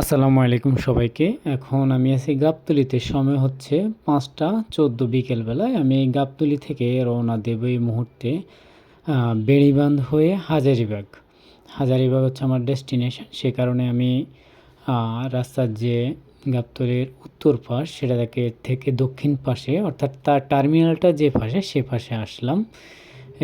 আসসালামু আলাইকুম সবাইকে। এখন আমি আছি গাবতলিতে। সময় হচ্ছে পাঁচটা চোদ্দ বিকেলবেলায়। আমি গাবতলি থেকে রওনা দেব এই মুহূর্তে আহ, বেড়িবাঁধ হয়ে হাজারিবাগ। হাজারিবাগ হচ্ছে আমার ডেস্টিনেশন। সে কারণে আমি রাস্তার যে গাবতলির উত্তর পাশ সেটা থেকে দক্ষিণ পাশে অর্থাৎ তার টার্মিনালটা যে পাশে সে পাশে আসলাম।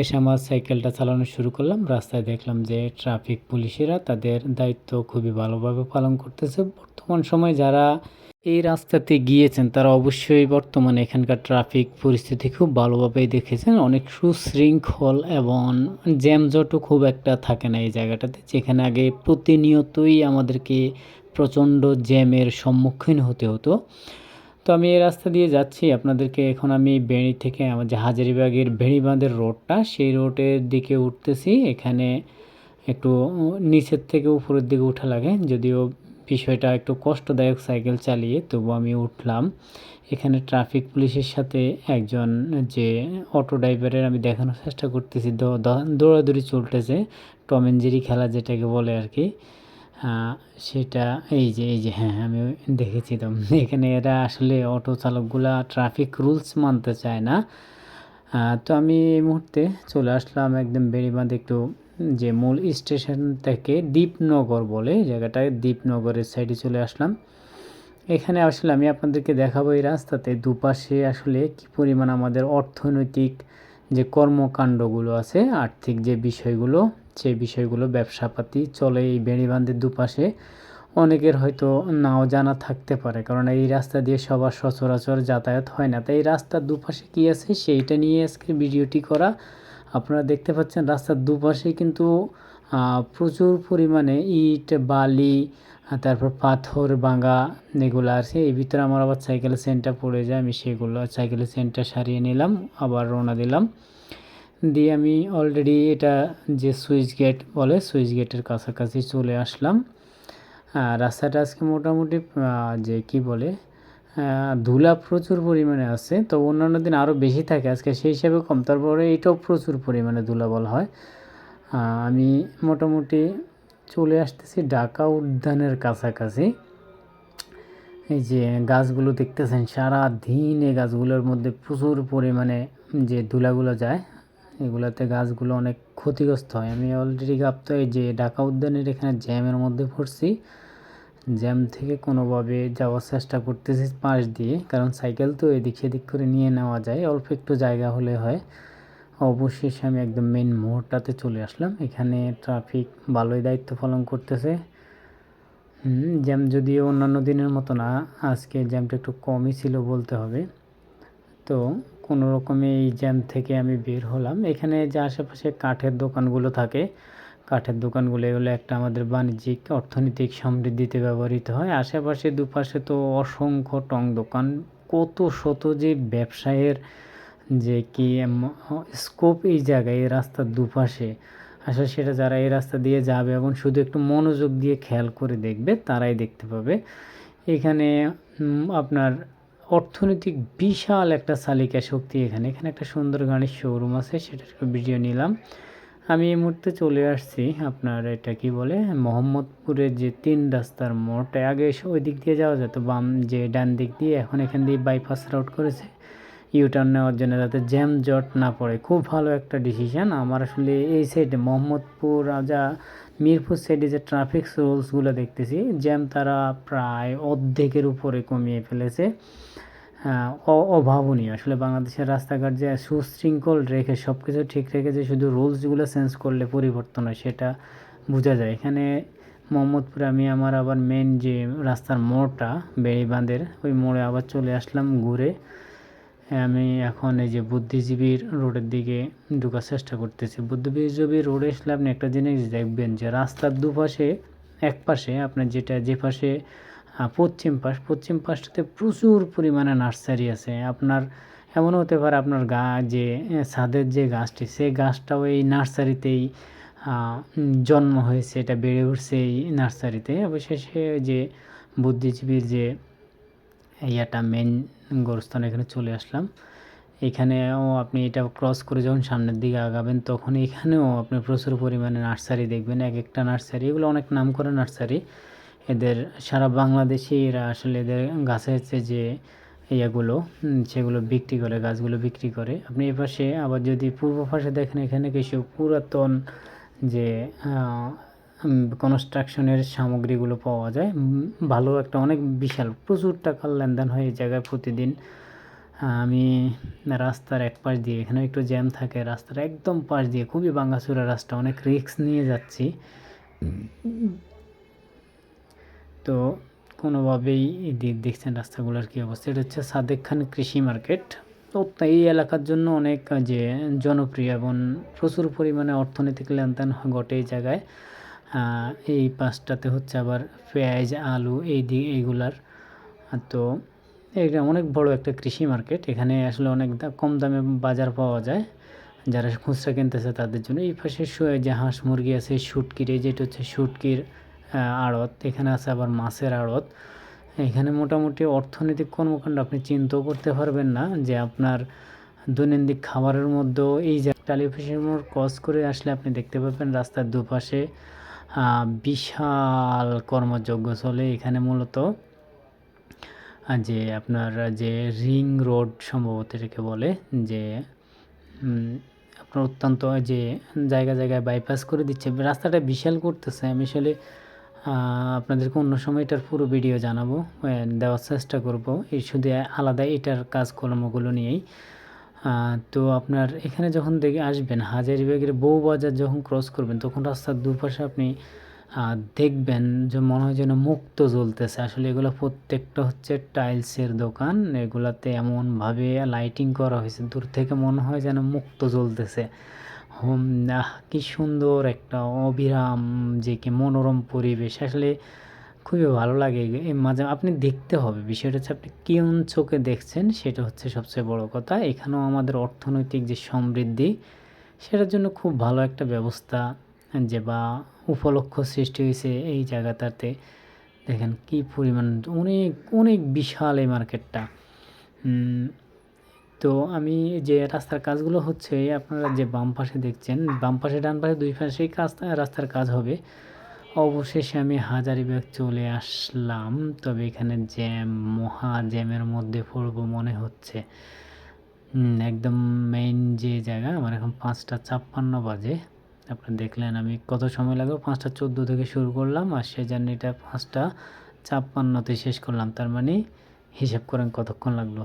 এসে আমার সাইকেলটা চালানো শুরু করলাম। রাস্তায় দেখলাম যে ট্রাফিক পুলিশেরা তাদের দায়িত্ব খুবই ভালোভাবে পালন করতেছে। বর্তমান সময় যারা এই রাস্তাতে গিয়েছেন, তারা অবশ্যই বর্তমানে এখানকার ট্রাফিক পরিস্থিতি খুব ভালোভাবেই দেখেছেন। অনেক সুশৃঙ্খল এবং জ্যামজটও খুব একটা থাকে না এই জায়গাটাতে, যেখানে আগে প্রতিনিয়তই আমাদেরকে প্রচণ্ড জ্যামের সম্মুখীন হতে হতো। তো আমি এই রাস্তা দিয়ে যাচ্ছি। আপনাদেরকে এখন আমি বেড়ি থেকে আমার যে হাজারিবাগের বেড়িবাঁধের রোডটা, সেই রোডের দিকে উঠতেছি। এখানে একটু নিচের থেকে উপরের দিকে উঠা লাগে, যদিও বিষয়টা একটু কষ্টদায়ক সাইকেল চালিয়ে, তবু আমি উঠলাম। এখানে ট্রাফিক পুলিশের সাথে একজন যে অটো ড্রাইভারের আমি দেখানোর চেষ্টা করতেছি দৌড়াদৌড়ি চলতেছে, টম অ্যান্ড জেরি খেলা যেটাকে বলে আর কি। সেটা, এই যে এই যে হ্যাঁ আমি দেখেছি তো। এখানে এরা আসলে অটো চালকগুলা ট্রাফিক রুলস মানতে চায় না। তো আমি এই মুহূর্তে চলে আসলাম একদম বেড়িবাঁধ একটু, যে মূল স্টেশন থেকে দীপনগর বলে জায়গাটায় দীপনগরের সাইডে চলে আসলাম। এখানে আসলে আমি আপনাদেরকে দেখাবো এই রাস্তাতে দুপাশে আসলে কি পরিমাণ আমাদের অর্থনৈতিক যে কর্মকাণ্ডগুলো আছে, আর্থিক যে বিষয়গুলো সেই বিষয়গুলো ব্যবসাপাতি চলে এই বেড়িবাঁধের দুপাশে, অনেকের হয়তো নাও জানা থাকতে পারে। কারণ এই রাস্তা দিয়ে সবার সচরাচর যাতায়াত হয় না। তাই এই রাস্তার দুপাশে কী আছে সেইটা নিয়ে আজকে ভিডিওটি করা। আপনারা দেখতে পাচ্ছেন রাস্তার দুপাশে কিন্তু প্রচুর পরিমাণে ইট, বালি তারপর পাথর ভাঙা এগুলো আছে। এই ভিতরে আমার আবার সাইকেলের সেন্টার পড়ে যায়। আমি সেগুলো সাইকেলের সেন্টার সারিয়ে নিলাম, আবার রওনা দিলাম। দিয়ে আমি অলরেডি এটা যে সুইচ গেট বলে সুইচ গেটের কাছাকাছি চলে আসলাম। রাস্তাটা আজকে মোটামুটি যে কি বলে ধুলা প্রচুর পরিমাণে আছে। তো অন্যান্য দিন আরও বেশি থাকে, আজকে সেই হিসাবে কম। তারপরে এটাও প্রচুর পরিমাণে ধুলাবল হয়। আমি মোটামুটি চলে আসতেছি ঢাকা উদ্যানের কাছাকাছি। এই যে গাছগুলো দেখতেছেন সারা দিন এই গাছগুলোর মধ্যে প্রচুর পরিমাণে যে ধুলাগুলো যায় এগুলাতে গাছগুলো অনেক ক্ষতিগ্রস্ত হয়। আমি অলরেডি গাপ্ত এই যে ঢাকা উদ্যানের এখানে জ্যামের মধ্যে পড়ছি। জ্যাম থেকে কোনোভাবে যাওয়ার চেষ্টা করতেছি পাশ দিয়ে, কারণ সাইকেল তো এদিক সেদিক করে নিয়ে নেওয়া যায়, অল্প একটু জায়গা হলে হয়। অবশেষে আমি একদম মেন মোড়টাতে চলে আসলাম। এখানে ট্রাফিক ভালোই দায়িত্ব পালন করতেছে। জ্যাম যদিও অন্যান্য দিনের মতো না, আজকে জ্যামটা একটু কমই ছিল বলতে হবে। তো কোনো রকমে এই জ্যাম থেকে আমি বের হলাম। এখানে যে আশেপাশে কাঠের দোকানগুলো থাকে, কাঠের দোকানগুলো এগুলো একটা আমাদের বাণিজ্যিক, অর্থনৈতিক সমৃদ্ধিতে ব্যবহৃত হয়। আশেপাশে দুপাশে তো অসংখ্য টং দোকান। কত শত যে ব্যবসায়ের যে কি স্কোপ এই জায়গায়, এই রাস্তার দুপাশে। আসলে সেটা যারা এই রাস্তা দিয়ে যাবে এবং শুধু একটু মনোযোগ দিয়ে খেয়াল করে দেখবে, তারাই দেখতে পাবে। এখানে আপনার অর্থনৈতিক বিশাল একটা চালিকা শক্তি এখানে। এখানে একটা সুন্দর গানের শোরুম আছে, সেটার ভিডিও নিলাম। আমি এই মুহূর্তে চলে আসছি আপনার এটা কি বলে, মোহাম্মদপুরের যে তিন রাস্তার মোড়টা আগে ওই দিক দিয়ে যাওয়া যেত, বাম যে ডান দিক দিয়ে, এখন এখান দিয়ে বাইপাস রোড করেছে। ইউটার্ন নেওয়ার জন্য যাতে জ্যাম জট না পড়ে। খুব ভালো একটা ডিসিশন আমার আসলে এই সাইডে মোহাম্মদপুর, রাজা মিরপুর সাইডে যে ট্রাফিক রুলসগুলো দেখতেছি, জ্যাম তারা প্রায় অর্ধেকের উপরে কমিয়ে ফেলেছে। অভাবনীয়। আসলে বাংলাদেশের রাস্তাঘাট যে সুশৃঙ্খল রেখে সব কিছু ঠিক রেখেছে শুধু রুলসগুলো চেঞ্জ করলে পরিবর্তন হয়, সেটা বোঝা যায়। এখানে মোহাম্মদপুরে আমি আমার আবার মেন যে রাস্তার মোড়টা, বেড়িবাঁধের, ওই মোড়ে আবার চলে আসলাম ঘুরে। আমি এখন এই যে বুদ্ধিজীবীর রোডের দিকে ঢোকার চেষ্টা করতেছি। বুদ্ধিজীবী রোডে আসলে আপনি একটা জিনিস দেখবেন যে রাস্তার দুপাশে, এক পাশে আপনার যেটা, যে পাশে পশ্চিম পাশ, পশ্চিম পাশটাতে প্রচুর পরিমাণে নার্সারি আছে। আপনার এমনও হতে পারে আপনার গা, যে ছাদের যে গাছটি, সেই গাছটাও এই নার্সারিতেই জন্ম হয়েছে, এটা বেড়ে উঠছে এই নার্সারিতে। অবশেষে যে বুদ্ধিজীবীর যে ইয়াটা মেন গোরস্থান এখানে চলে আসলাম। এখানেও আপনি এটা ক্রস করে যখন সামনের দিকে আগাবেন, তখন এখানেও আপনি প্রচুর পরিমাণে নার্সারি দেখবেন। এক একটা নার্সারি, এগুলো অনেক নাম করা নার্সারি। এদের সারা বাংলাদেশে এরা আসলে এদের গাছের যে ইয়েগুলো সেগুলো বিক্রি করে, গাছগুলো বিক্রি করে। আপনি এ পাশে আবার যদি পূর্ব পাশে দেখেন এখানে কিছু পুরাতন যে কনস্ট্রাকশনের সামগ্রীগুলো পাওয়া যায়। ভালো একটা, অনেক বিশাল, প্রচুর টাকার লেনদেন হয় এই জায়গায় প্রতিদিন। আমি রাস্তার এক পাশ দিয়ে এখানে একটু জ্যাম থাকে, রাস্তার একদম পাশ দিয়ে, খুবই ভাঙাচোরা রাস্তা, অনেক রিস্ক নিয়ে যাচ্ছি। তো কোনোভাবেই দেখছেন রাস্তাগুলোর কী অবস্থা? এটা হচ্ছে সাদেক খান কৃষি মার্কেট। তো এই এলাকার জন্য অনেক, যে জনপ্রিয় এবং প্রচুর পরিমাণে অর্থনৈতিক লেনদেন ঘটে এই জায়গায়। এই পাশটাতে হচ্ছে আবার পেঁয়াজ, আলু, এই দিক এইগুলার। তো এটা অনেক বড় একটা কৃষি মার্কেট। এখানে আসলে অনেক কম দামে বাজার পাওয়া যায়। যারা খুচরা কিনতেছে তাদের জন্য। এই পাশে যে হাঁস মুরগি আছে, শুটকির, এই যেটা হচ্ছে শুটকির আড়ত। এখানে আছে আবার মাছের আড়ত। এখানে মোটামুটি অর্থনৈতিক কর্মকাণ্ড আপনি চিন্তাও করতে পারবেন না যে আপনার দৈনন্দিন খাবারের মধ্যেও এই যে মোড় ক্রস করে আসলে আপনি দেখতে পাবেন রাস্তার দুপাশে। বিশাল কর্মযজ্ঞ চলে এখানে মূলত। যে আপনার যে রিং রোড সম্ভবত এটাকে বলে, যে আপনার অত্যন্ত যে জায়গা জায়গায় বাইপাস করে দিচ্ছে। রাস্তাটা বিশাল করতেছে। আমি আসলে আপনাদেরকে অন্য সময় এটার পুরো ভিডিও জানাব। দেওয়ার চেষ্টা করব। এই শুধু আলাদা এটার কাজকর্মগুলো নিয়েই। তো আপনার এখানে যখন দেখে আসবেন হাজারিবাগের বউবাজার যখন ক্রস করবেন, তখন রাস্তার দুপাশে আপনি দেখবেন যে মনে হয় যেন মুক্ত জ্বলতেছে। আসলে এগুলো প্রত্যেকটা হচ্ছে টাইলসের দোকান। এগুলাতে এমনভাবে লাইটিং করা হয়েছে। দূর থেকে মনে হয় যেন মুক্ত জ্বলতেছে। হোম কি সুন্দর একটা অবিরাম যে কি মনোরম পরিবেশ। আসলে খুবই ভালো লাগে। এ- এ মাঝে আপনি দেখতে হবে। বিষয়টা হচ্ছে আপনি কোন চোখে দেখছেন সেটা হচ্ছে সবচেয়ে বড় কথা। এখানেও আমাদের অর্থনৈতিক যে সমৃদ্ধি, সেটার জন্য খুব ভালো একটা ব্যবস্থা যে বা উপলক্ষ সৃষ্টি হয়েছে এই জায়গাটাতে। দেখেন কি পরিমাণ, অনেক অনেক বিশাল এই মার্কেটটা। তো আমি যে রাস্তার কাজগুলো হচ্ছে, আপনারা যে বাম পাশে দেখছেন, বাম পাশে, ডান পাশে, দুই পাশেই কাজ, রাস্তার কাজ হবে। অবশেষে আমি হাজারিবাগ চলে আসলাম। তবে এখানে জ্যাম, মহা জ্যামের মধ্যে পড়ব মনে হচ্ছে। একদম মেইন যে জায়গা, আমার এখন পাঁচটা ছাপ্পান্ন বাজে। আপনারা দেখলেন আমি কত সময় লাগবে? পাঁচটা চোদ্দ থেকে শুরু করলাম আর সে জার্নিটা পাঁচটা ছাপ্পান্নতে শেষ করলাম। তার মানে হিসাব করেন কতক্ষণ লাগল?